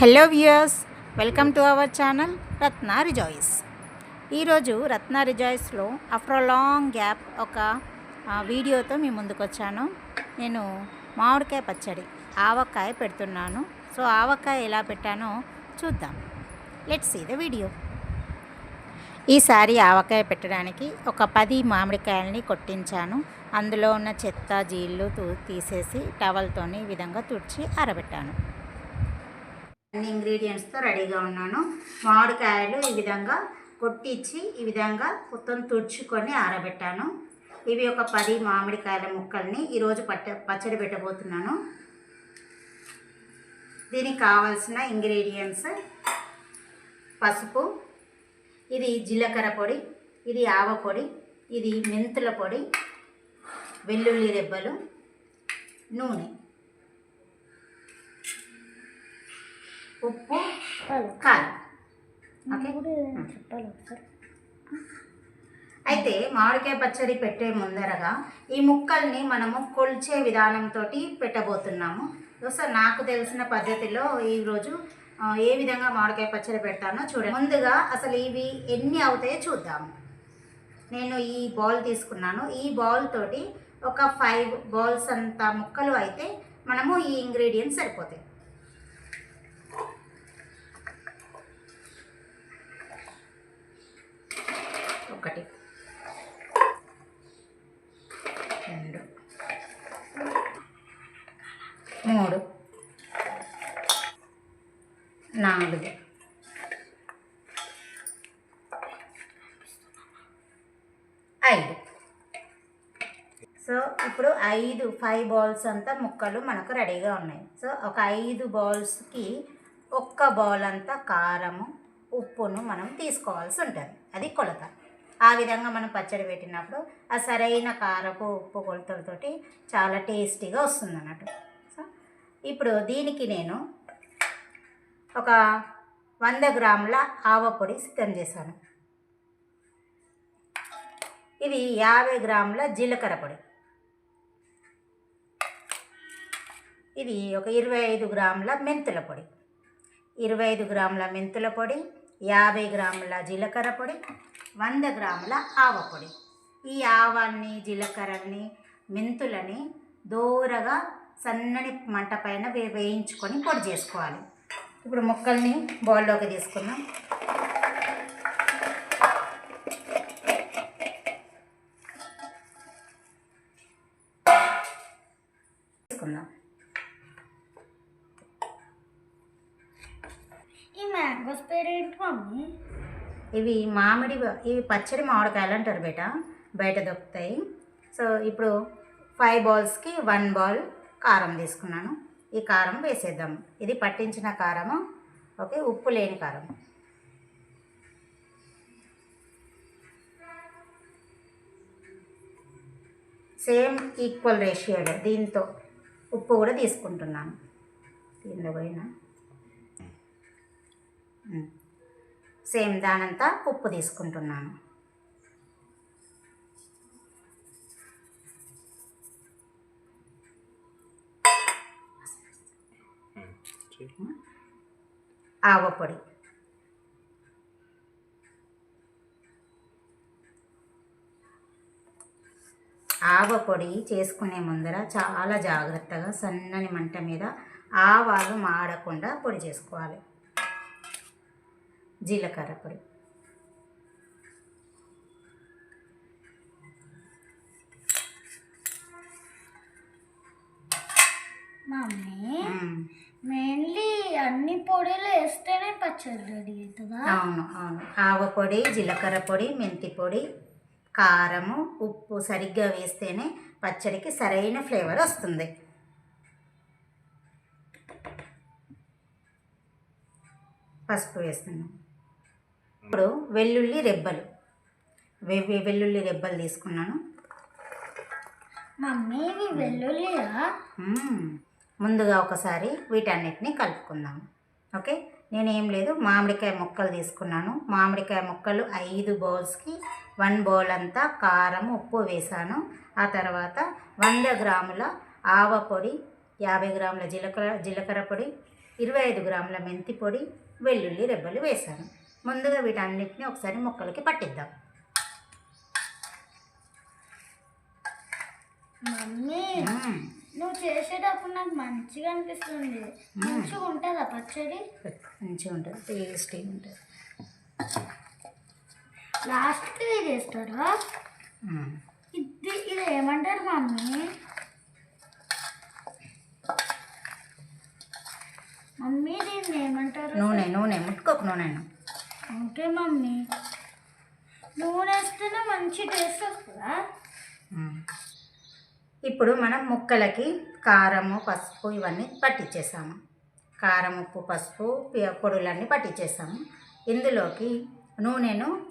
Hello viewers welcome to our channel Ratna rejoice. ఈరోజు రత్న రిజాయిస్లో after long gap ఒక వీడియోతో మీ ముందుకు వచ్చాను నేను మామిడికాయ పచ్చడి ఆవకాయ పెడుతున్నాను. సో ఆవకాయ ఎలా పెట్టానో చూద్దాం. లెట్స్ సీ ద వీడియో ఈసారి ఆవకాయ పెట్టడానికి ఒక పది మామిడికాయలని కొట్టించాను. అందులో ఉన్న చెత్త జీళ్ళు తూ- తీసేసి టవల్తోని ఈ విధంగా తుడిచి ఆరబెట్టాను. అన్ని ఇంగ్రీడియంట్స్తో రెడీగా ఉన్నాను. మామిడికాయలు ఈ విధంగా కొట్టించి ఈ విధంగా మొత్తం తుడుచుకొని ఆరబెట్టాను. ఇవి ఒక పది మామిడికాయల ముక్కల్ని ఈరోజు పట్ట పచ్చడి పెట్టబోతున్నాను. దీనికి కావాల్సిన ఇంగ్రీడియంట్స్ పసుపు ఇది జీలకర్ర పొడి ఇది ఆవ పొడి ఇది మెంతుల పొడి వెల్లుల్లి రెబ్బలు నూనె. ఉప్పు కారం. ఓకే. అయితే మామిడికాయ పచ్చడి పెట్టే ముందరగా ఈ ముక్కల్ని మనము కొల్చే విధానంతో పెట్టబోతున్నాము. సో నాకు తెలిసిన పద్ధతిలో ఈరోజు ఏ విధంగా మామిడికాయ పచ్చడి పెడతానో చూడండి. ముందుగా అసలు ఇవి ఎన్ని అవుతాయో చూద్దాము నేను ఈ బౌల్ తీసుకున్నాను. ఈ బౌల్ తోటి ఒక ఫైవ్ బౌల్స్ అంత ముక్కలు అయితే మనము ఈ ఇంగ్రీడియంట్స్ సరిపోతాయి ఒకటి రెండు మూడు. నాలుగు. ఐదు. సో ఇప్పుడు ఐదు ఫైవ్ బౌల్స్ అంతా ముక్కలు మనకు రెడీగా ఉన్నాయి. సో ఒక ఐదు బాల్స్కి ఒక్క బౌల్ అంతా కారము ఉప్పును మనం తీసుకోవాల్సి ఉంటుంది. అది కొలత. ఆ విధంగా మనం పచ్చడి పెట్టినప్పుడు ఆ సరైన కారపు ఉప్పు కొలతలతోటి చాలా టేస్టీగా వస్తుంది అన్నట్టు ఇప్పుడు దీనికి నేను ఒక వంద గ్రాముల ఆవపొడి సిద్ధం చేశాను. ఇది యాభై గ్రాముల జీలకర్ర పొడి. ఇది ఒక ఇరవై ఐదు గ్రాముల మెంతుల పొడి. ఇరవై ఐదు గ్రాముల మెంతుల పొడి యాభై గ్రాముల జీలకర్ర పొడి వంద గ్రాముల ఆవపొడి ఈ ఆవాల్ని జీలకర్రని మెంతులని దూరగా సన్నని మంట పైన వే- వేయించుకొని పొడి చేసుకోవాలి. ఇప్పుడు ముక్కల్ని బౌల్లోకి తీసుకుందాం. తీసుకుందాం. ఈ మ్యాంగోస్ పేరు ఏంటి మమ్మీ. ఇవి మామిడి ఇవి పచ్చడి మామిడికాయలు అంటారు బేట. బయట దొరుకుతాయి. సో ఇప్పుడు ఫైవ్ బౌల్స్కి వన్ బౌల్ కారం తీసుకున్నాను. ఈ కారం వేసేద్దాం. ఇది పట్టించిన కారము. ఓకే ఉప్పు లేని కారం. సేమ్ ఈక్వల్ రేషియోలో దీంతో ఉప్పు కూడా తీసుకుంటున్నాను. దీనిలో పోయినా. సేమ్ దానంతా ఉప్పు తీసుకుంటున్నాను. ఆవపొడి. ఆవపొడి చేసుకునే ముందర చాలా జాగ్రత్తగా సన్నని మంట మీద ఆవాలు మాడకుండా పొడి చేసుకోవాలి. జీలకర్ర పొడి. పొడిలు వేస్తేనే పచ్చడి రెడీ అవుతుందా? అవును అవును. ఆవ పొడి జీలకర్ర పొడి మెంతి పొడి కారము ఉప్పు సరిగ్గా వేస్తేనే పచ్చడికి సరైన ఫ్లేవర్ వస్తుంది. పసుపు వేస్తున్నాను. ఇప్పుడు వెల్లుల్లి రెబ్బలు. వెల్లుల్లి రెబ్బలు తీసుకున్నాను. మమ్మీ మ్మ్. ముందుగా ఒకసారి వీటన్నిటిని కలుపుకుందాం. ఓకే? నేనేం లేదు మామిడికాయ ముక్కలు తీసుకున్నాను. మామిడికాయ ముక్కలు ఐదు బౌల్స్కి వన్ బౌల్ అంతా కారం ఉప్పు వేసాను. ఆ తర్వాత వంద గ్రాముల ఆవ పొడి యాభై గ్రాముల జీలకర్ర జీలకర్ర పొడి ఇరవై ఐదు గ్రాముల మెంతి పొడి వెల్లుల్లి రెబ్బలు వేసాను. ముందుగా వీటన్నిటిని ఒకసారి ముక్కలకి పట్టిద్దాం. మమ్మీ! మ్మ్. నువ్వు చేసేటప్పుడు నాకు మంచిగా అనిపిస్తుంది. మంచిగా ఉంటుందా పచ్చడి? మంచిగా ఉంటుంది టేస్టీ ఉంటుంది. లాస్ట్కి ఇది చేస్తారా మ్మ్. ఇది ఇది ఏమంటారు మమ్మీ? మమ్మీ దీన్ని ఏమంటారు? నూనె నూనె ముట్టుకోకు నూనెను ఓకే మమ్మీ. నూనె వేస్తేనే మంచి టేస్ట్ వస్తుందా. ఇప్పుడు మనం ముక్కలకి కారము పసుపు ఇవన్నీ పట్టించేసాము కారం ఉప్పు పసుపు పొడులన్నీ పట్టించేసాము ఇందులోకి నూనెను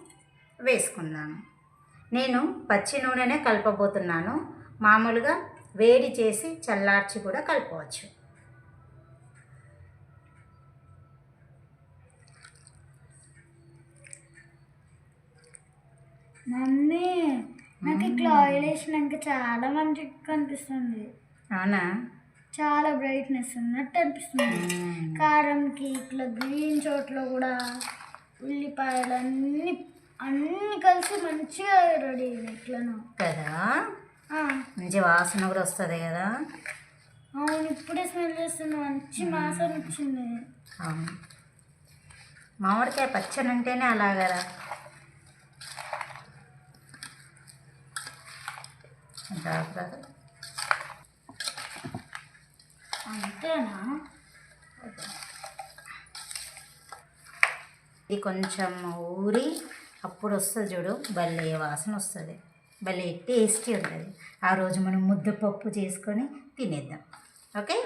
వేసుకుందాము. నేను పచ్చి నూనెనే కలపబోతున్నాను. మామూలుగా వేడి చేసి చల్లార్చి కూడా కలపవచ్చు. మమ్మీ నాకు ఇట్లా ఆయిల్ వేసినాక చాలా మంచిగా కనిపిస్తుంది. అవునా? చాలా బ్రైట్నెస్ ఉన్నట్టు అనిపిస్తుంది. కారంకి ఇట్లా గ్రీన్ చోట్ల కూడా ఉల్లిపాయలు అన్ని అన్ని కలిసి మంచిగా రెడీ ఇట్లను. కదా? మంచి వాసన కూడా వస్తుంది కదా? అవును ఇప్పుడే స్మెల్ చేస్తున్నా మంచి వాసన వచ్చింది. మామిడికాయ పచ్చని అంటేనే అలా జాగ్రత్త. అంతేనా? ఇది కొంచెం ఊరి అప్పుడు వస్తుంది చూడు భలే వాసన వస్తుంది. భలే టేస్టీ ఉంటుంది. ఆ రోజు మనం ముద్దపప్పు చేసుకొని తినేద్దాం. ఓకే?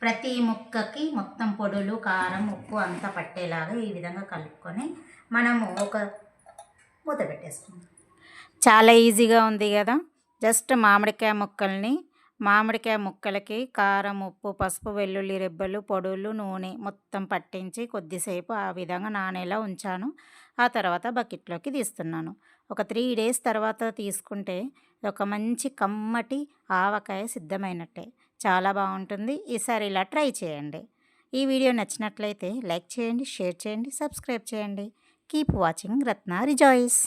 ప్రతి ముక్కకి మొత్తం పొడులు కారం ఉప్పు అంతా పట్టేలాగా ఈ విధంగా కలుపుకొని మనము ఒక మూత పెట్టేసుకుందాం. చాలా ఈజీగా ఉంది కదా. జస్ట్ మామిడికాయ ముక్కల్ని మామిడికాయ ముక్కలకి కారం ఉప్పు పసుపు వెల్లుల్లి రెబ్బలు పొడులు నూనె మొత్తం పట్టించి కొద్దిసేపు ఆ విధంగా నానేలా ఉంచాను. ఆ తర్వాత బకెట్లోకి తీస్తున్నాను. ఒక త్రీ డేస్ తర్వాత తీసుకుంటే ఒక మంచి కమ్మటి ఆవకాయ సిద్ధమైనట్టే. చాలా బాగుంటుంది. ఈసారి ఇలా ట్రై చేయండి. ఈ వీడియో నచ్చినట్లయితే లైక్ చేయండి షేర్ చేయండి సబ్స్క్రైబ్ చేయండి. Keep watching Ratna rejoice.